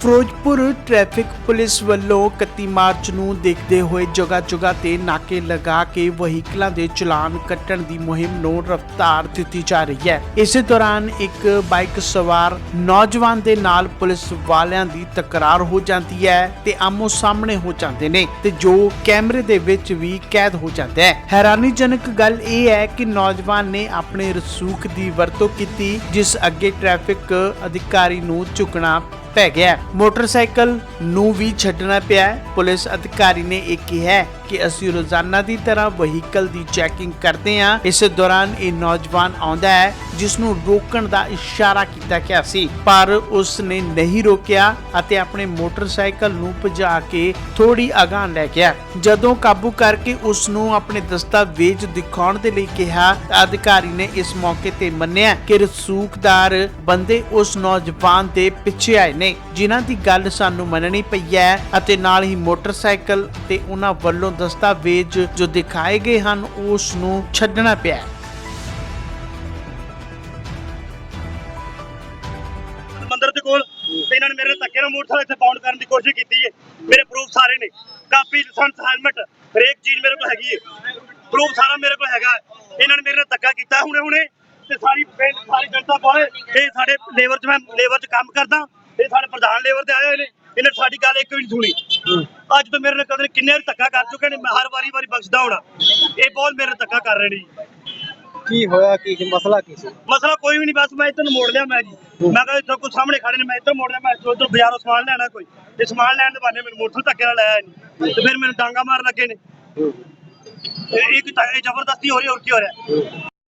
Firozpur traffic police ਵੱਲੋਂ 31 March ਨੂੰ ਦੇਖਦੇ ਹੋਏ ਜਗ੍ਹਾ ਜਗ੍ਹਾ ਤੇ ਨਾਕੇ ਲਗਾ ਕੇ ਵਹੀਕਲਾਂ ਦੇ ਚਲਾਨ ਕੱਟਣ ਦੀ ਮੁਹਿੰਮ ਨੂੰ ਰਫ਼ਤਾਰ ਦਿੱਤੀ ਜਾ ਰਹੀ ਹੈ। ਇਸੇ ਦੌਰਾਨ ਇੱਕ ਬਾਈਕ ਸਵਾਰ ਨੌਜਵਾਨ ਦੇ ਨਾਲ ਪੁਲਿਸ ਵਾਲਿਆਂ ਦੀ ਤਕਰਾਰ ਹੋ ਜਾਂਦੀ ਹੈ ਤੇ ਆਮੋ ਸਾਹਮਣੇ ਹੋ ਜਾਂਦੇ ਨੇ ਤੇ ਜੋ ਕੈਮਰੇ ਦੇ ਵਿੱਚ ਵੀ ਕੈਦ ਹੋ ਜਾਂਦਾ ਹੈ। ਹੈਰਾਨੀਜਨਕ ਗੱਲ ਇਹ ਹੈ ਕਿ ਨੌਜਵਾਨ ਨੇ ਆਪਣੇ ਰਸੂਖ ਦੀ ਵਰਤੋਂ ਕੀਤੀ, ਜਿਸ ਅੱਗੇ ਟ੍ਰੈਫਿਕ ਅਧਿਕਾਰੀ ਨੂੰ ਝੁਕਣਾ ਪੈ ਗਿਆ। ਮੋਟਰਸਾਈਕਲ ਨੂੰ ਵੀ ਛੱਡਣਾ ਪਿਆ। ਪੁਲਿਸ ਅਧਿਕਾਰੀ ਨੇ ਇਹ ਕਿਹਾ। ਕਿ ਅਸੀਂ ਰੋਜ਼ਾਨਾ ਦੀ ਤਰ੍ਹਾਂ ਵਹੀਕਲ ਦੀ ਚੈਕਿੰਗ ਕਰਦੇ ਹਾਂ। ਇਸ ਦੌਰਾਨ ਇਹ ਨੌਜਵਾਨ ਆਉਂਦਾ ਹੈ ਜਿਸ ਨੂੰ ਰੋਕਣ ਦਾ ਇਸ਼ਾਰਾ ਕੀਤਾ ਗਿਆ ਸੀ। ਪਰ ਉਸ ਨੇ ਨਹੀਂ ਰੋਕਿਆ ਅਤੇ ਆਪਣੇ ਮੋਟਰਸਾਈਕਲ ਨੂੰ ਭਜਾ ਕੇ ਥੋੜੀ ਅਗਾਂਹ ਲੈ ਗਿਆ। ਜਦੋਂ ਕਾਬੂ ਕਰਕੇ ਉਸ ਨੂੰ ਆਪਣੇ ਦਸਤਾਵੇਜ਼ ਦਿਖਾਉਣ ਦੇ ਲਈ ਕਿਹਾ, ਅਧਿਕਾਰੀ ਨੇ ਇਸ ਮੌਕੇ ਤੇ ਮੰਨਿਆ ਕਿ ਰਸੂਖਦਾਰ ਬੰਦੇ ਉਸ ਨੌਜਵਾਨ ਦੇ ਪਿੱਛੇ ਆਏ ਨੇ, ਜਿਨ੍ਹਾਂ ਦੀ ਗੱਲ ਸਾਨੂੰ ਮੰਨਣੀ ਪਈ ਹੈ ਅਤੇ ਨਾਲ ਹੀ ਮੋਟਰਸਾਈਕਲ ਤੇ ਉਹਨਾਂ ਵੱਲੋਂ ਦਸਤਾਵੇਜ਼ ਜੋ ਦਿਖਾਏ ਗਏ ਹਨ, ਉਸ ਨੂੰ ਛੱਡਣਾ ਪਿਆ ਮੰਦਰ ਦੇ ਕੋਲ ਤੇ ਇਹਨਾਂ ਨੇ ਮੇਰੇ ਧੱਕੇ ਨਾਲ ਮੋਟਰਸਾਈਕਲ ਇੱਥੇ ਬਾਉਂਡ ਕਰਨ ਦੀ ਕੋਸ਼ਿਸ਼ ਕੀਤੀ ਹੈ ਮੇਰੇ ਪ੍ਰੂਫ ਸਾਰੇ ਨੇ। ਕਾਪੀ ਲਾਇਸੈਂਸ ਹੈਲਮਟ ਹਰੇਕ ਚੀਜ਼ ਮੇਰੇ ਕੋਲ ਹੈਗੀ ਹੈ ਪ੍ਰੂਫ ਸਾਰਾ ਮੇਰੇ ਕੋਲ ਹੈਗਾ ਇਹਨਾਂ ਨੇ ਮੇਰੇ ਨਾਲ ਧੱਕਾ ਕੀਤਾ ਹੁਣੇ ਹੁਣੇ ਤੇ ਸਾਰੀ ਪਿੰਡ ਸਾਰੀ ਜਨਤਾ ਬਾਹਰ ਇਹ ਸਾਡੇ ਲੇਬਰ 'ਚ ਮੈਂ ਲੇਬਰ 'ਚ ਕੰਮ ਕਰਦਾ। ਇਹ ਸਾਡੇ ਪ੍ਰਧਾਨ ਲੇਬਰ ਤੇ ਆਏ ਹੋਏ ਨੇ। ਇਹਨੇ ਸਾਡੀ ਗੱਲ ਇੱਕ ਵੀ ਨਹੀਂ ਸੁਣੀ। ਅੱਜ ਤੋਂ ਮੇਰੇ ਨਾਲ ਕਦੇ ਕਿੰਨੇ ਵਾਰੀ ਧੱਕਾ ਕਰ ਚੁੱਕੇ ਨੇ ਮੈਂ ਹਰ ਵਾਰੀ ਵਾਰੀ ਬਖਸ਼ਦਾ ਹੋਣਾ। ਇਹ ਬਹੁਤ ਮੇਰੇ ਨਾਲ ਧੱਕਾ ਕਰ ਰਹੇ ਨੇ ਜੀ। ਕੀ ਹੋਇਆ ਕੀ ਸੀ ਮਸਲਾ ਕੀ ਸੀ? ਮਸਲਾ ਕੋਈ ਵੀ ਨਹੀਂ ਬਸ ਮੈਂ ਇੱਧਰ ਨੂੰ ਮੋੜ ਲਿਆ ਮੈਂ ਜੀ। ਮੈਂ ਕਿਹਾ ਇੱਥੋਂ ਕੋਈ ਸਾਹਮਣੇ ਖੜੇ ਨੇ ਮੈਂ ਇੱਧਰ ਮੋੜ ਲਿਆ ਮੈਂ ਇੱਧਰ ਬਾਜ਼ਾਰੋਂ ਸਮਾਨ ਲੈਣਾ ਕੋਈ। ਤੇ ਸਮਾਨ ਲੈਣ ਦੇ ਬਹਾਨੇ ਮੈਨੂੰ ਮੋਟਰ ਧੱਕੇ ਨਾਲ ਲਾਇਆ ਨਹੀਂ ਤੇ ਫਿਰ ਮੈਨੂੰ ਡਾਂਗਾ ਮਾਰ ਲੱਗੇ ਨੇ। ਇਹ ਇਹ ਕੀ ਤਾਂ- ਇਹ ਜ਼ਬਰਦਸਤੀ ਹੋ ਰਹੀ ਹੋਰ ਕੀ ਹੋ ਰਿਹਾ?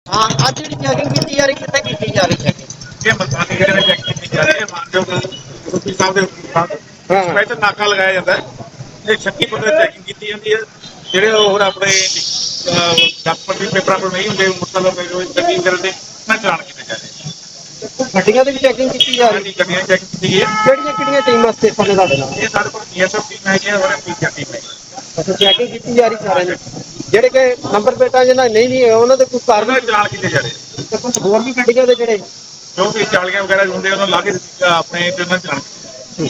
ਹਾਂ ਅੱਜ ਜਿਹੜੀ ਚੈਕਿੰਗ ਕੀਤੀ ਜਾ ਰਹੀ ਕਿੱਥੇ ਕੀਤੀ ਜਾ ਰਹੀ ਚੈਕਿੰਗ ਇਹ ਮਲਕਾਨੀ ਜਿਹੜੇ ਵਿੱਚ ਕੀਤੀ ਜਾ ਰਹੀ ਹੈ ਮਾਨਯੋਗ ਰੂਪੀ ਸਾਹਿਬ ਦੇ। ਸਪੈਸ਼ਲ ਨਾਕਾ ਲਗਾਇਆ ਜਾਂਦਾ ਹੈ। ਇਹ 36 ਫੁੱਟ ਦੀ ਚੈਕਿੰਗ ਕੀਤੀ ਜਾਂਦੀ ਹੈ। ਜਿਹੜੇ ਹੋਰ ਆਪਣੇ ਡਾਕਟਰ ਦੇ ਪੇਪਰਾਂ ਪਰ ਨਹੀਂ ਹੁੰਦੇ ਮੁਸਲਮ ਜੋ ਚੈਕਿੰਗ ਕਰਦੇ ਨਾ ਚਲਾਨ ਕੀਤੇ ਜਾ ਰਹੇ ਗੱਡੀਆਂ ਦੀ ਵੀ ਚੈਕਿੰਗ ਕੀਤੀ ਜਾ ਰਹੀ ਗੱਡੀਆਂ ਚੈੱਕ ਕੀਤੀ ਗਈ ਹੈ। ਕਿਹੜੀਆਂ ਕਿਹੜੀਆਂ ਟੀਮਾਂ ਸਟੇਸ਼ਨ ਨੇ ਤੁਹਾਡੇ ਨਾਲ? ਇਹ ਸਾਡੇ ਕੋਲ ਪੀਐਸਐਫ ਟੀਮ ਹੈਗੀ ਹੈ ਔਰ ਪੀਸੀਆਰ ਟੀਮ ਹੈ ਅੱਛਾ ਚੈਕਿੰਗ ਕੀਤੀ ਜਾ ਰਹੀ ਸਾਰਿਆਂ ਦੀ ਜਿਹੜੇ ਕਿ ਨੰਬਰ ਪਲੇਟਾਂ ਜਿਹਨਾਂ ਨਹੀਂ ਨਹੀਂ ਉਹਨਾਂ ਦੇ ਕੋਈ ਦੇ ਚਲਾਨ ਕੀਤੇ ਜਾ ਰਹੇ ਹੋਰ ਵੀ ਗੱਡੀਆਂ ਦੇ ਜਿਹੜੇ ਜੋ ਵੀ ਚਾਲੀਆਂ ਵਗੈਰਾ ਹੁੰਦੇ ਉਹਨਾਂ ਲਾ ਕੇ ਆਪਣੇ ਤੇ ਉਹਨਾਂ ਦੇ